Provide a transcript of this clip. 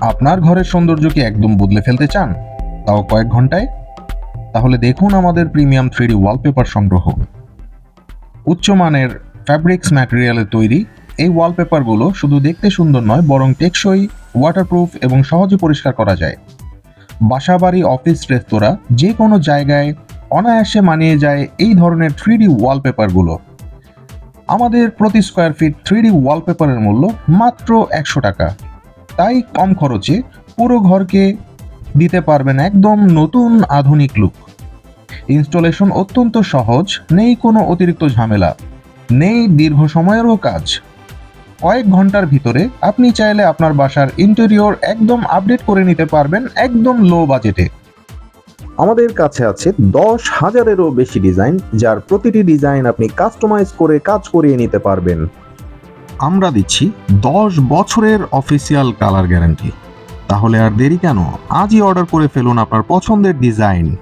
আপনার ঘরের সৌন্দর্যকে একদম বদলে ফেলতে চান? তাও কয়েক ঘন্টায়? তাহলে দেখুন আমাদের প্রিমিয়াম থ্রিডি ওয়ালপেপার সংগ্রহ। উচ্চমানের ফ্যাব্রিক্স ম্যাটেরিয়ালে তৈরি এই ওয়ালপেপারগুলো শুধু দেখতে সুন্দর নয়, বরং টেকসই ওয়াটারপ্রুফ এবং সহজে পরিষ্কার করা যায়। বাসাবাড়ি অফিস রেস্তোরাঁ যে কোনো জায়গায় অনায়াসে মানিয়ে যায় এই ধরনের থ্রিডি ওয়ালপেপারগুলো আমাদের প্রতি স্কোয়ার ফিট থ্রিডি ওয়ালপেপারের মূল্য মাত্র একশো টাকা। তাই কম খরচে পুরো ঘরকে দিতে পারবেন একদম নতুন আধুনিক লুক ইনস্টলেশন অত্যন্ত সহজ, নেই কোনো অতিরিক্ত ঝামেলা, নেই দীর্ঘ সময়েরও কাজ। কয়েক ঘণ্টার ভিতরে আপনি চাইলে আপনার বাসার ইন্টেরিয়র একদম আপডেট করে নিতে পারবেন একদম লো বাজেটে আমাদের কাছে আছে দশ হাজারেরও বেশি ডিজাইন যার প্রতিটি ডিজাইন আপনি কাস্টমাইজ করে কাজ করিয়ে নিতে পারবেন। আমরা দিচ্ছি দশ বছরের অফিসিয়াল কালার গ্যারান্টি তাহলে আর দেরি কেন? আজই অর্ডার করে ফেলুন আপনার পছন্দের ডিজাইন